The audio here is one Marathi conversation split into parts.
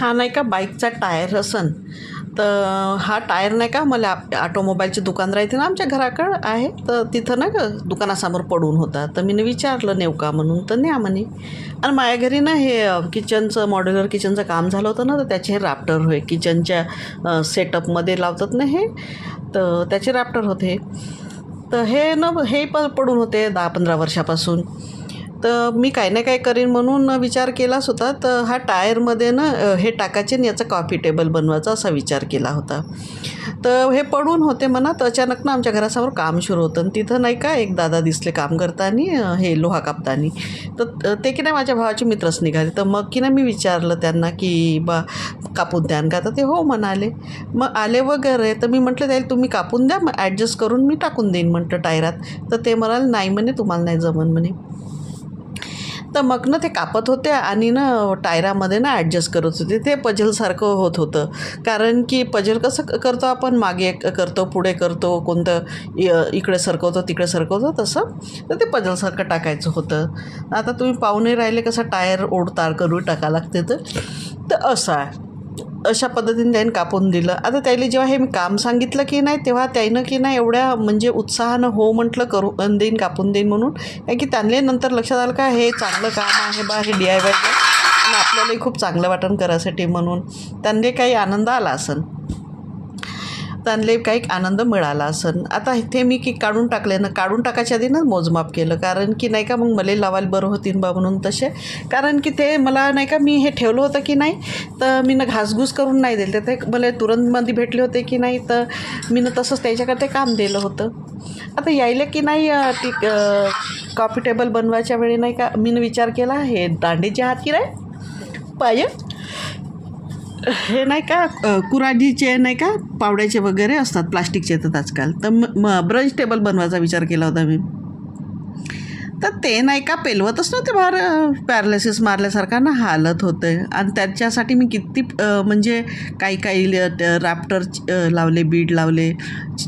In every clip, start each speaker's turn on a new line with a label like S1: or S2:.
S1: हा नाही का बाईकचा टायर असन. तर हा टायर नाही का मला आप- ऑटोमोबाईलचे दुकान राहते ना आमच्या घराकडं आहे. तर तिथं ना का दुकानासमोर पडून होता. तर मी विचारलं नेऊ का म्हणून तर न्या म्हणे. आणि माझ्या घरी ना हे किचनचं मॉड्युलर किचनचं काम झालं होतं ना तर त्याचे हे राफ्टर होय. किचनच्या सेटअपमध्ये लावतात ना हे तर त्याचे राफ्टर होते. तर हे ना हे पण पडून होते दहा पंधरा वर्षापासून. तर मी काही ना काही करीन म्हणून विचार केलाच होता तर हा टायरमध्ये ना हे टाकायचे आणि याचा कॉफी टेबल बनवायचा असा विचार केला होता. तर हे पडून होते म्हणा तर अचानक ना आमच्या घरासमोर काम सुरू होतं आणि तिथं नाही का एक दादा दिसले काम करताना हे लोहा कापतानी. तर ते की नाही माझ्या भावाचे मित्रच निघाले. तर मग की नाही मी विचारलं त्यांना की बा कापून द्यान का तर ते हो म्हणाले. मग आले वगैरे तर मी म्हटलं त्याला तुम्ही कापून द्या मग ॲडजस्ट करून मी टाकून देईन. म्हटलं टायरात. तर ते म्हणाले नाही म्हणे तुम्हाला नाही जमन म्हणे. तर मग ना ते कापत होते आणि ना टायरामध्ये ना ॲडजस्ट करत होते. ते पजलसारखं होत होतं. कारण की पजल कसं क- करतो आपण? मागे करतो पुढे करतो कोणतं इकडे सरकवतो तिकडे सरकवतो तसं. तर ते पजलसारखं टाकायचं होतं. आता तुम्ही पाहुणे राहिले कसं टायर ओढतार करून टाका लागते तर? तर असं आहे. अशा पद्धतीने त्याने कापून दिलं. आता त्याला जेव्हा हे मी काम सांगितलं की नाही तेव्हा त्यानं की नाही एवढ्या म्हणजे उत्साहानं हो म्हटलं करू देईन कापून देईन म्हणून. कारण की त्यांना नंतर लक्षात आलं का हे चांगलं काम आहे बा हे डी आय वाय आणि आपल्यालाही खूप चांगलं वाटण करायसाठी म्हणून. त्यांना काही आनंद आला असन? त्यांना काही आनंद मिळाला असन. आता इथे मी की काढून टाकले ना काढून टाकायच्या आधी ना मोजमाप केलं. कारण की नाही का मग मला लावायला बरं होतीन बा म्हणून तसे. कारण की ते मला नाही का मी हे ठेवलं होतं की नाही तर मी ना घासघूस करून नाही दिलं. ते मला तुरंतमध्ये भेटले होते की नाही तर मी ना तसंच त्याच्याकडे ते काम दिलं होतं. आता यायला की नाही ती कॉफी टेबल बनवायच्या वेळी नाही का मी विचार केला हे दांडीचे हात की नाही? पाय. हे नाही का कुराजीचे कुराडीचे नाही का पावड्याचे वगैरे असतात प्लास्टिकचे येतात आजकाल. तर म ब्रंच टेबल बनवायचा विचार केला होता मी. तर ते नाही का पेलवतच नव्हते बाहेर पॅरालिसिस मारल्यासारखा ना हालत होते आणि त्याच्यासाठी मी किती म्हणजे काही काही राफ्टर लावले बीड लावले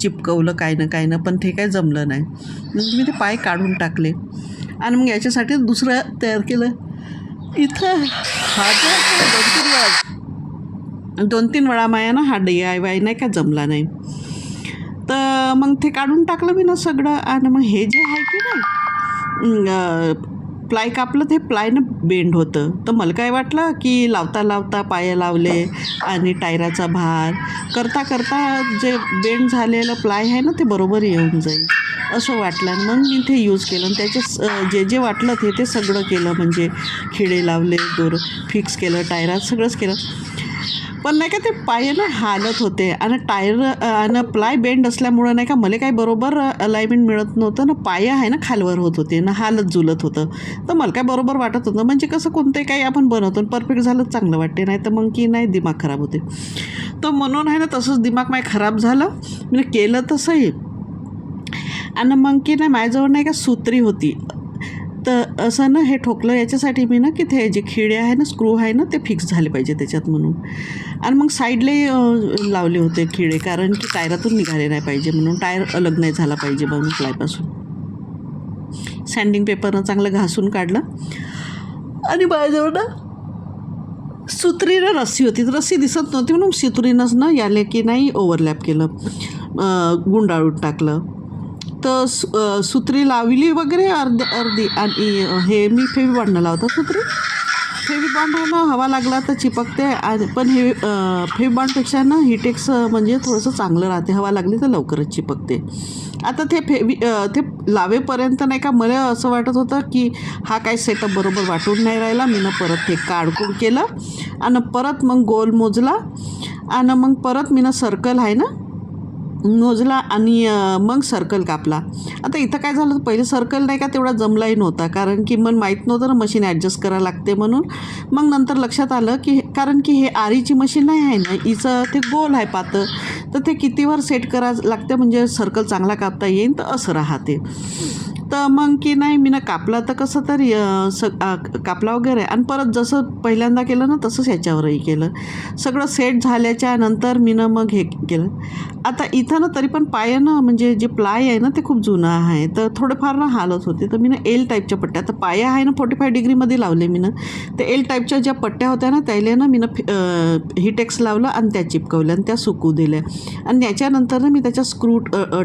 S1: चिपकवलं काही ना काही ना पण ते काही जमलं नाही. म्हणजे मी ते पाय काढून टाकले. आणि मग याच्यासाठी दुसरं तयार केलं. इथं हा जो दोन तीन वेळा दोन तीन वेळा माया ना हा डी आय वाय नाही का जमला नाही. तर मग ते काढून टाकलं मी ना सगळं आणि मग हे जे आहे की नाही प्लाय कापलं ते प्लायनं बेंड होतं. तर मला काय वाटलं की लावता लावता पाय लावले आणि टायराचा भार करता करता जे बेंड झालेलं प्लाय आहे ना ते बरोबर येऊन जाईल असं वाटलं. आणि मग मी ते यूज केलं. आणि त्याचे स- जे जे वाटलं ते ते सगळं केलं. म्हणजे खिळे लावले दोर फिक्स केलं टायरात सगळंच केलं. पण नाही का ते पाय ना हालत होते आणि टायर आणि प्लाय बेंड असल्यामुळं नाही का मला काही बरोबर अलाइनमेंट मिळत नव्हतं ना पाय आहे ना खालवर होत होते ना हालत झुलत होतं. तर मला काय बरोबर वाटत होतं. म्हणजे कसं कोणतंही काही आपण बनवतो परफेक्ट झालं चांगलं वाटते नाही तर मग की नाही दिमाग खराब होते. तर म्हणून आहे ना तसंच दिमाग माय खराब झालं. मी केलं तसंही. आणि मग की नाही माझ्याजवळ नाही का सुत्री होती. तर असं ना हे ठोकलं याच्यासाठी मी ना की ते जे खिळे आहे ना स्क्रू आहे ना ते फिक्स झाले पाहिजे त्याच्यात म्हणून. आणि मग साईडले लावले होते खिळे कारण की टायरातून निघाले नाही पाहिजे म्हणून. टायर अलग नाही झाला पाहिजे म्हणून प्लायपासून सँडिंग पेपरनं चांगलं घासून काढलं. आणि माझ्याजवळ ना सुत्रीनं रस्सी होती. तर रस्सी दिसत नव्हती म्हणून सुत्रीनंच ना याले की नाही ओव्हरलॅप केलं. गुंडाळून टाकलं. तर सु सुत्री लावली वगैरे अर्धी अर्धी आणि हे मी फेवी बॉन्डनं लावता सुत्री. फेवी बॉन्ड आहे ना हवा लागला तर चिपकते आणि पण हे फेवी बॉन्डपेक्षा ना हिटेक्स म्हणजे थोडंसं चांगलं राहते. हवा लागली तर लवकरच चिपकते. आता ते फेवी ते लावेपर्यंत नाही का मला असं वाटत होतं की हा काय सेटअप बरोबर वाटून नाही राहिला. मी परत ते काढकूड केलं आणि परत मग गोल मोजला आणि मग परत मी सर्कल आहे ना मोजला आणि मग सर्कल कापला. आता इथं काय झालं? पहिले सर्कल नाही का तेवढा जमलाही नव्हता. कारण की मन माहीत नव्हतं ना मशीन ॲडजस्ट करावं लागते म्हणून. मग नंतर लक्षात आलं की कारण की हे आरीची मशीन नाही आहे ना हिचं ते गोल आहे पातं. तर ते कितीवर सेट करायला लागते म्हणजे सर्कल चांगला कापता येईल तर असं राहते. तर मग की नाही मी ना कापला तर कसं तरी स कापला वगैरे. आणि परत जसं पहिल्यांदा केलं ना तसंच ह्याच्यावरही केलं. सगळं सेट झाल्याच्यानंतर मी ना मग हे केलं. आता इथं ना तरी पण पाय ना म्हणजे जे प्लाय आहे ना ते खूप जुनं आहे. तर थोडंफार ना हालत होते. तर मी ना एल टाईपच्या पट्ट्या तर पाया आहे ना फोर्टी फाय डिग्रीमध्ये लावले मी ना. ते एल टाईपच्या ज्या पट्ट्या होत्या ना त्याला ना मी ना हिटेक्स लावलं आणि त्या चिपकवल्या आणि त्या सुकू दिल्या. आणि त्याच्यानंतर ना मी त्याच्या स्क्रू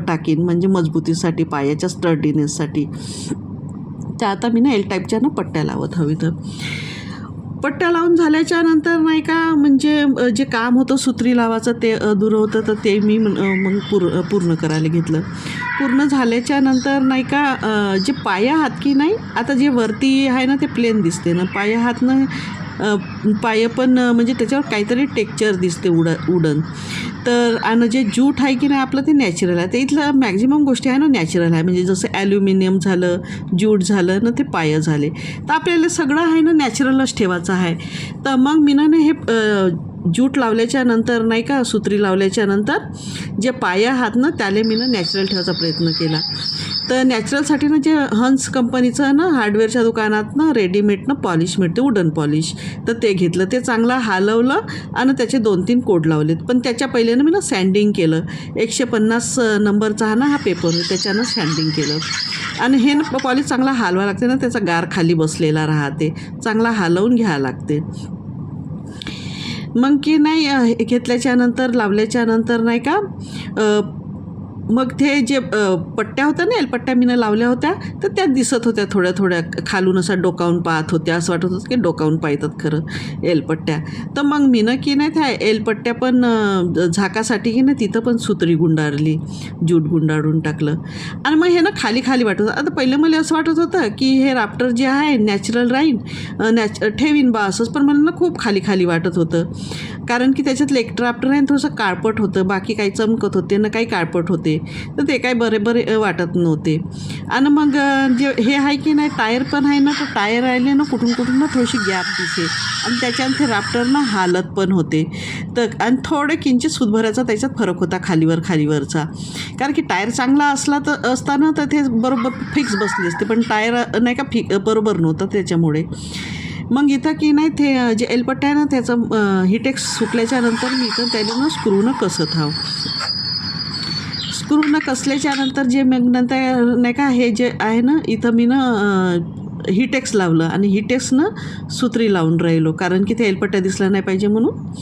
S1: टाकीन. म्हणजे मजबूतीसाठी पायाच्या स्टर्डीनेससाठी त्या आता मी ना एल टाईपच्या ना पट्ट्या लावत हवी तर. पट्ट्या लावून झाल्याच्यानंतर नाही का म्हणजे जे काम होतं सुत्री लावायचं ते अधुरं होतं तर ते मी मग पूर पूर्ण करायला घेतलं. पूर्ण झाल्याच्यानंतर नाही का जे पाया हात की नाही आता जे वरती आहे ना ते प्लेन दिसते ना. पाया हातनं पाय पण म्हणजे त्याच्यावर काहीतरी टेक्चर दिसते उड उडन. तर आणि जे जूट आहे की नाही आपलं ते नॅचरल आहे. ते इथलं मॅक्झिमम गोष्टी आहे ना नॅचरल आहे. म्हणजे जसं ॲल्युमिनियम झालं ज्यूट झालं ना ते पाय झाले. तर आपल्याला सगळं आहे ना नॅचरलच ठेवायचं आहे. तर मग मी ना हे जूट लावल्याच्या नंतर नाही का सुत्री लावल्याच्या नंतर जे पाया हात ना त्याला मी ना नॅचरल ठेवायचा प्रयत्न केला. तर नॅचरलसाठी ना जे हन्स कंपनीचं ना हार्डवेअरच्या दुकानात ना रेडीमेड ना पॉलिश मिळते वुडन पॉलिश तर ते घेतलं ते चांगलं हालवलं आणि त्याचे दोन तीन कोड लावलेत. पण त्याच्या पहिले ना मी ना सँडिंग केलं. एकशे पन्नास नंबरचा हा ना हा पेपर त्याच्यानं सँडिंग केलं. आणि हे ना पॉलिश चांगला हलवा लागते ना त्याचा गार खाली बसलेला राहते. चांगला हलवून घ्यावं लागते. मग की नाही हे घेतल्याच्या नंतर लावल्याच्या नंतर नाही का मग ते जे पट्ट्या होत्या ना एलपट्ट्या मीनं लावल्या होत्या तर त्या दिसत होत्या थोड्या थोड्या खालून असा डोकावून पाहत होत्या असं वाटत होतं की डोकावून पाहतात खरं एलपट्ट्या. तर मग मीनं की नाही त्या एलपट्ट्या पण झाकासाठी की नाही तिथं पण सुतरी गुंडाळली ज्यूट गुंडाळून टाकलं. आणि मग हे ना खाली खाली वाटत होतं. आता पहिलं मला असं वाटत होतं की हे राफ्टर जे आहे नॅचरल राहीन नॅच ठेवीन बा असंच पण मला ना खूप खाली खाली वाटत होतं. कारण की त्याच्यात लेक्टर राफ्टर आहे ना थोडंसं काळपट होतं बाकी काही चमकत होते ना काही काळपट होते. तर ते काय बरे बरे वाटत नव्हते. आणि मग जे हे आहे की नाही टायर पण आहे ना तर टायर राहिले ना कुठून कुठून ना थोडीशी गॅप दिसे आणि त्याच्यानं ते राफ्टर ना हालत पण होते. तर आणि थोडे किंचित सुदभराचा त्याच्यात फरक होता खालीवर खालीवरचा. कारण की टायर चांगला असला तर असताना तर ते बरोबर फिक्स बसली असते. पण टायर नाही का फिक बरोबर नव्हतं त्याच्यामुळे. मग इथं की नाही ते जे एलपट्टा आहे ना त्याचं हिटेक्स सुकल्याच्या नंतर मी इथं त्याला ना स्क्रूनं कसत हाव स्क्रूनं कसल्याच्या नंतर जे मग नंतर नाही का हे जे आहे ना इथं मी ना हिटेक्स लावलं आणि हिटेक्सनं सुत्री लावून राहिलो. कारण की ते एलपट्ट्या दिसला नाही पाहिजे म्हणून.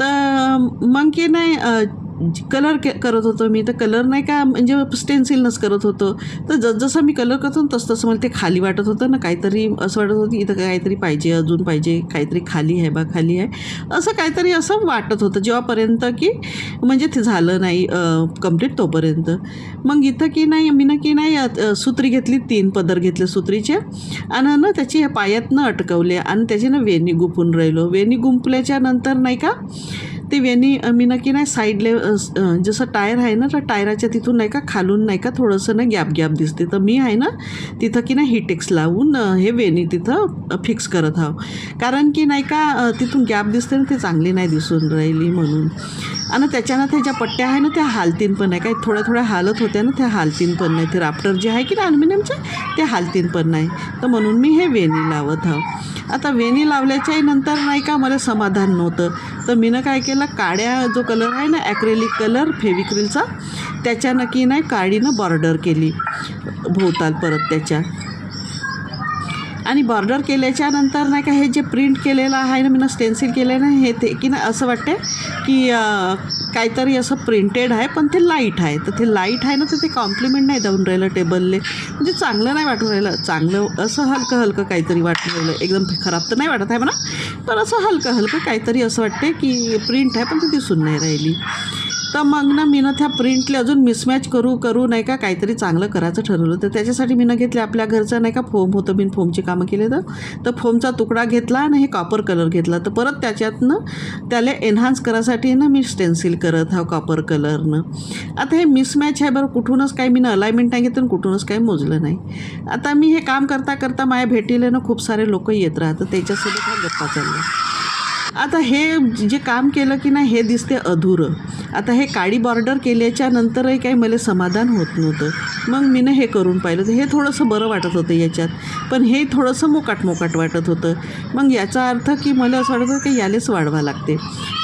S1: तर मग की नाही कलर के करत होतो मी तर कलर नाही का म्हणजे स्टेन्सिलनंच करत होतो. तर जसजसं मी कलर करतो ना तसं तसं मला ते खाली वाटत होतं ना काहीतरी असं वाटत होतं इथं काहीतरी पाहिजे अजून पाहिजे काहीतरी खाली आहे बा खाली आहे. असं काहीतरी असं वाटत होतं जेव्हापर्यंत की म्हणजे ते झालं नाही कंप्लीट तोपर्यंत. मग इथं की नाही मी ना की नाही सुत्री घेतली तीन पदर घेतले सुत्रीचे. आणि ना त्याची पायातनं अटकवले आणि त्याची ना वेणी गुंपून राहिलो. वेणी गुंपल्याच्या नंतर नाही का ते वेणी मी ना की नाही साईडले अ, जसं टायर आहे ना तर टायराच्या तिथून नाही का खालून नाही का थोडंसं ना गॅप गॅप दिसते. तर मी आहे ना तिथं की नाही हिटेक्स लावून हे वेणी तिथं फिक्स करत आहो. कारण की नाही का तिथून गॅप दिसते ना ते चांगली नाही दिसून राहिली म्हणून. आणि त्याच्यानं त्या ज्या पट्ट्या आहे ना त्या हालतीन पण नाही. काही थोड्या थोड्या हालत होत्या ना त्या हालतीन पण नाही. ते राफ्टर जे आहे की ना अल्युमिनियमचे ते हालतीन पण नाही. तर म्हणून मी हे वेणी लावत आहो. आता वेणी लावल्याच्याही नंतर नाही का मला समाधान नव्हतं. तर मीनं काय केलं काड्या जो कलर आहे ना ॲक्रेलिक कलर फेविक्रिलचा त्याच्यानं की नाही काळीनं बॉर्डर केली भोवताल परत त्याच्या. आणि बॉर्डर केल्याच्यानंतर नाही का हे जे प्रिंट केलेलं आहे ना मी स्टेन्सिल केलेलं आहे हे ते की ना असं वाटते की काहीतरी असं प्रिंटेड आहे पण ते लाइट आहे. तर ते लाइट आहे ना तर ते कॉम्प्लिमेंट नाही देऊन राहिलं टेबलले म्हणजे चांगलं नाही वाटून राहिलं. चांगलं असं हलकं हलकं काहीतरी वाटून राहिलं. एकदम खराब तर नाही वाटत आहे म्हणा. पण असं हलकं हलकं काहीतरी असं वाटते की प्रिंट आहे पण ती दिसून नाही राहिली. तर मग ना मी ना त्या प्रिंटले अजून मिसमॅच करू करू नाही का? काहीतरी चांगलं करायचं ठरवलं. तर त्याच्यासाठी मी ना घेतले आपल्या घरचं नाही का? फोम होतं मी फोमची कामं केले तर तर फोमचा तुकडा घेतला आणि हे कॉपर कलर घेतला. तर परत त्याच्यातनं त्याला एन्हान्स करायसाठी ना मी स्टेन्सिल करत हा कॉपर कलरनं आता हे मिसमॅच आहे बरं कुठूनच काही मी अलाइनमेंट नाही घेतलं आणि कुठूनच काही मोजलं नाही. आता मी हे काम करता करता माझ्या भेटीला ना खूप सारे लोक येत राहतात. त्याच्यासोबत हा गप्पा चालला. आता हे जे काम केलं की नाही हे दिसते अधुरं. आता हे काळी बॉर्डर केल्याच्या नंतरही काही मला समाधान होत नव्हतं. मग मी हे करून पाहिलं तर हे थोडंसं बरं वाटत होतं याच्यात. पण हे थोडंसं मोकाट मोकाट वाटत होतं. मग याचा अर्थ की मला असं वाटतं की यालेच वाढवा लागते.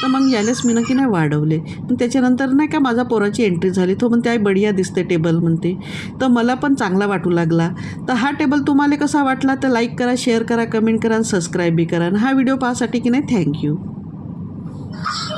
S1: तर मग यालेच मीनं की नाही वाढवले. मग त्याच्यानंतर नाही का माझा पोराची एंट्री झाली. तो म्हणते आई बढिया दिसते टेबल म्हणते. तर मला पण चांगला वाटू लागला. तर हा टेबल तुम्हाला कसा वाटला तर लाईक करा शेअर करा कमेंट करा आणि सबस्क्राईब बी करा. हा व्हिडिओ पाहासाठी की नाही थँक्यू. you.